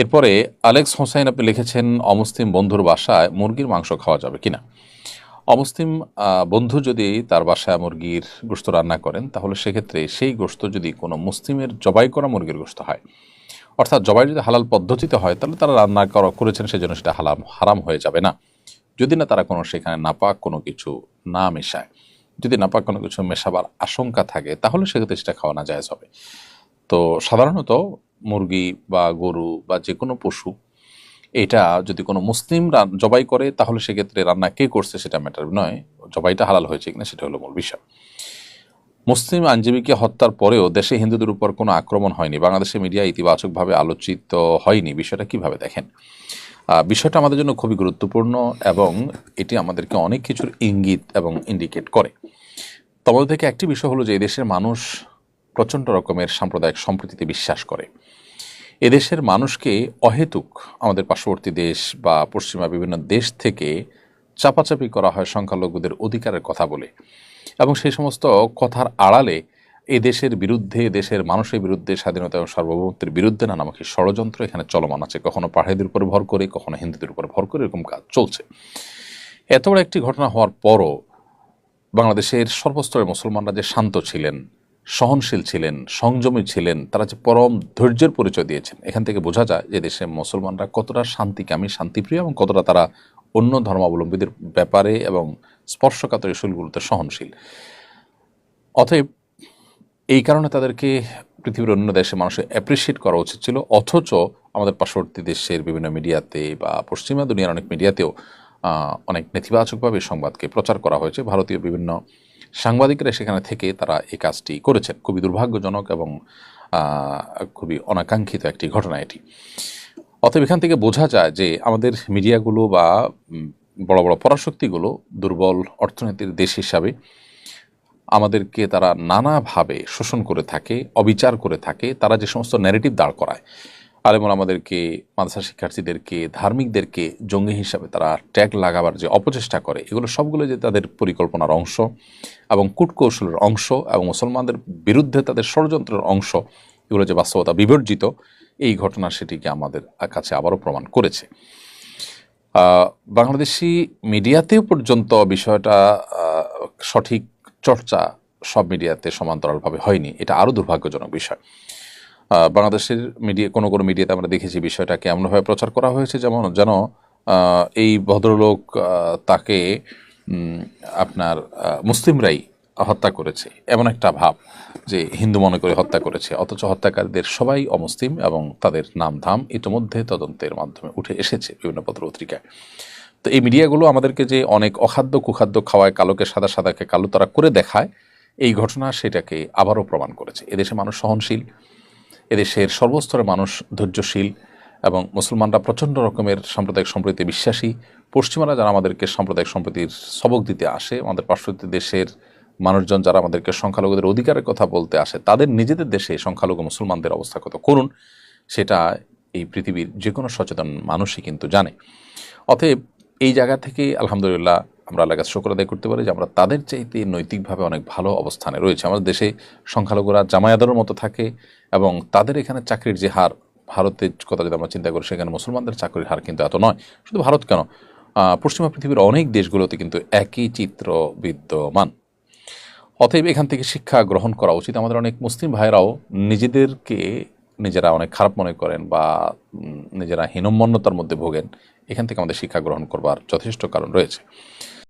এরপরে আলেক্স হোসাইন আপনি লিখেছেন, অমুসলিম বন্ধুর বাসায় মুরগির মাংস খাওয়া যাবে কিনা? অমুসলিম বন্ধু যদি তার বাসায় মুরগির গোস্ত রান্না করেন, তাহলে সেক্ষেত্রে সেই গোস্ত যদি কোনো মুসলিমের জবাই করা মুরগির গোস্ত হয়, অর্থাৎ জবাই যদি হালাল পদ্ধতিতে হয়, তাহলে তারা রান্না করা করেছেন, সেজন্য সেটা হালাম, হারাম হয়ে যাবে না। যদি না তারা কোনো সেখানে নাপাক কোনো কিছু না মেশায়, যদি নাপাক কোনো কিছু মেশাবার আশঙ্কা থাকে, তাহলে সেক্ষেত্রে সেটা খাওয়া না জায়েজ হবে। তো সাধারণত মুরগি বা গরু বা যে কোনো পশু, এটা যদি কোনো মুসলিম জবাই করে, তাহলে সেক্ষেত্রে রান্না কে করছে সেটা ম্যাটার নয়। জবাইটা হালাল হয়েছে কিনা সেটা হলো মূল বিষয়। মুসলিম আইনজীবীকে হত্যার পরেও দেশে হিন্দুদের উপর কোনো আক্রমণ হয়নি। বাংলাদেশে মিডিয়া ইতিবাচকভাবে আলোচিত হয়নি। বিষয়টা কীভাবে দেখেন? বিষয়টা আমাদের জন্য খুবই গুরুত্বপূর্ণ এবং এটি আমাদেরকে অনেক কিছুর ইঙ্গিত এবং ইন্ডিকেট করে। তবে থেকে একটি বিষয় হলো যে দেশের মানুষ প্রচণ্ড রকমের সাম্প্রদায়িক সম্প্রীতিতে বিশ্বাস করে। এদেশের মানুষকে অহেতুক আমাদের পার্শ্ববর্তী দেশ বা পশ্চিমা বিভিন্ন দেশ থেকে চাপাচাপি করা হয় সংখ্যালঘুদের অধিকারের কথা বলে এবং সেই সমস্ত কথার আড়ালে এই দেশের বিরুদ্ধে, দেশের মানুষের বিরুদ্ধে, স্বাধীনতা এবং সার্বভৌমত্বের বিরুদ্ধে নানামুখী ষড়যন্ত্র এখানে চলমান আছে। কখনো পাহাড়িদের উপর ভর করে, কখনো হিন্দুদের উপর ভর করে এরকম কাজ চলছে। এত বড় একটি ঘটনা হওয়ার পরও বাংলাদেশের সর্বস্তরের মুসলমানরা যে শান্ত ছিলেন সহনশীল ছিলেন, সংযমী ছিলেন, তারা যে পরম ধৈর্যের পরিচয় দিয়েছেন। এখান থেকে বোঝা যায় যে দেশে মুসলমানরা কতটা শান্তিকামী শান্তিপ্রিয় এবং কতটা তারা অন্য ধর্মাবলম্বীদের ব্যাপারে এবং স্পর্শকাতর ইস্যুগুলোতে সহনশীল। অতএব এই কারণে তাদেরকে পৃথিবীর অন্য দেশে মানুষের অ্যাপ্রিসিয়েট করা উচিত ছিল। অথচ আমাদের পার্শ্ববর্তী দেশের বিভিন্ন মিডিয়াতে বা পশ্চিমা দুনিয়ার অনেক মিডিয়াতেও অনেক নেতিবাচকভাবে সংবাদকে প্রচার করা হয়েছে। ভারতীয় বিভিন্ন সাংবাদিকরা সেখানে থেকে তারা এই কাজটি করেছেন। খুবই দুর্ভাগ্যজনক এবং খুবই অনাকাঙ্ক্ষিত একটি ঘটনা এটি। অতএব এখান থেকে বোঝা যায় যে আমাদের মিডিয়াগুলো বা বড় বড় পরাশক্তিগুলো দুর্বল অর্থনীতির দেশ হিসাবে আমাদেরকে তারা নানাভাবে শোষণ করে থাকে, অবিচার করে থাকে, তারা যে সমস্ত ন্যারেটিভ দাঁড় করায় আলেমন আমাদেরকে মাদ্রাসা শিক্ষার্থীদেরকে, ধার্মিকদেরকে জঙ্গি হিসাবে তারা ট্যাগ লাগাবার যে অপচেষ্টা করে, এগুলো সবগুলো যে তাদের পরিকল্পনার অংশ এবং কূটকৌশলের অংশ এবং মুসলমানদের বিরুদ্ধে তাদের ষড়যন্ত্রের অংশ, এগুলো যে বাস্তবতা বিবর্জিত, এই ঘটনা সেটিকে আমাদের কাছে আবারও প্রমাণ করেছে। বাংলাদেশি মিডিয়াতেও পর্যন্ত বিষয়টা সঠিক চর্চা সব মিডিয়াতে সমান্তরালভাবে হয়নি, এটা আরও দুর্ভাগ্যজনক বিষয়। বাংলাদেশের মিডিয়া কোনো কোনো মিডিয়াতে আমরা দেখেছি বিষয়টাকে এমনভাবে প্রচার করা হয়েছে যেমন, যেন এই ভদ্রলোক তাকে আপনার মুসলিমরাই হত্যা করেছে। এমন একটা ভাব যে হিন্দু মনে করে হত্যা করেছে। অথচ হত্যাকারীদের সবাই অমুসলিম এবং তাদের নাম ধাম ইতিমধ্যে তদন্তের মাধ্যমে উঠে এসেছে বিভিন্ন পত্র পত্রিকায় তো এই মিডিয়াগুলো আমাদেরকে যে অনেক অখাদ্য কুখাদ্য খাওয়ায়, কালোকে সাদা সাদাকে কালো তারা করে দেখায়, এই ঘটনা সেটাকে আবারও প্রমাণ করেছে। এদেশে মানুষ সহনশীল এদেশের সর্বস্তরের মানুষ ধৈর্যশীল এবং মুসলমানরা প্রচণ্ড রকমের সাম্প্রদায়িক সম্প্রীতি বিশ্বাসী। পশ্চিমারা যারা আমাদেরকে সাম্প্রদায়িক সম্প্রীতির সবক দিতে আসে, আমাদের পার্শ্ববর্তী দেশের মানুষজন যারা আমাদেরকে সংখ্যালঘুদের অধিকারের কথা বলতে আসে, তাদের নিজেদের দেশে সংখ্যালঘু মুসলমানদের অবস্থা কত করুন, সেটা এই পৃথিবীর যে কোনো সচেতন মানুষই কিন্তু জানে। অতএব এই জায়গা থেকে আলহামদুলিল্লাহ আমরা আল্লাহ কাছে শুক্র আদায় করতে পারি যে আমরা তাদের চাইতে নৈতিকভাবে অনেক ভালো অবস্থানে রয়েছে। আমাদের দেশে সংখ্যালঘুরা জামায়াতের মতো থাকে এবং তাদের এখানে চাকরির যে হার, ভারতের কথা যদি আমরা চিন্তা করি, সেখানে মুসলমানদের চাকরির হার কিন্তু এত নয়। শুধু ভারত কেন? পশ্চিমা পৃথিবীর অনেক দেশগুলোতে কিন্তু একই চিত্র বিদ্যমান। অতএব এখান থেকে শিক্ষা গ্রহণ করা উচিত। আমাদের অনেক মুসলিম ভাইরাও নিজেদেরকে নিজেরা অনেক খারাপ মনে করেন বা নিজেরা হীনম্মন্যতার মধ্যে ভোগেন। এখান থেকে আমাদের শিক্ষা গ্রহণ করবার যথেষ্ট কারণ রয়েছে।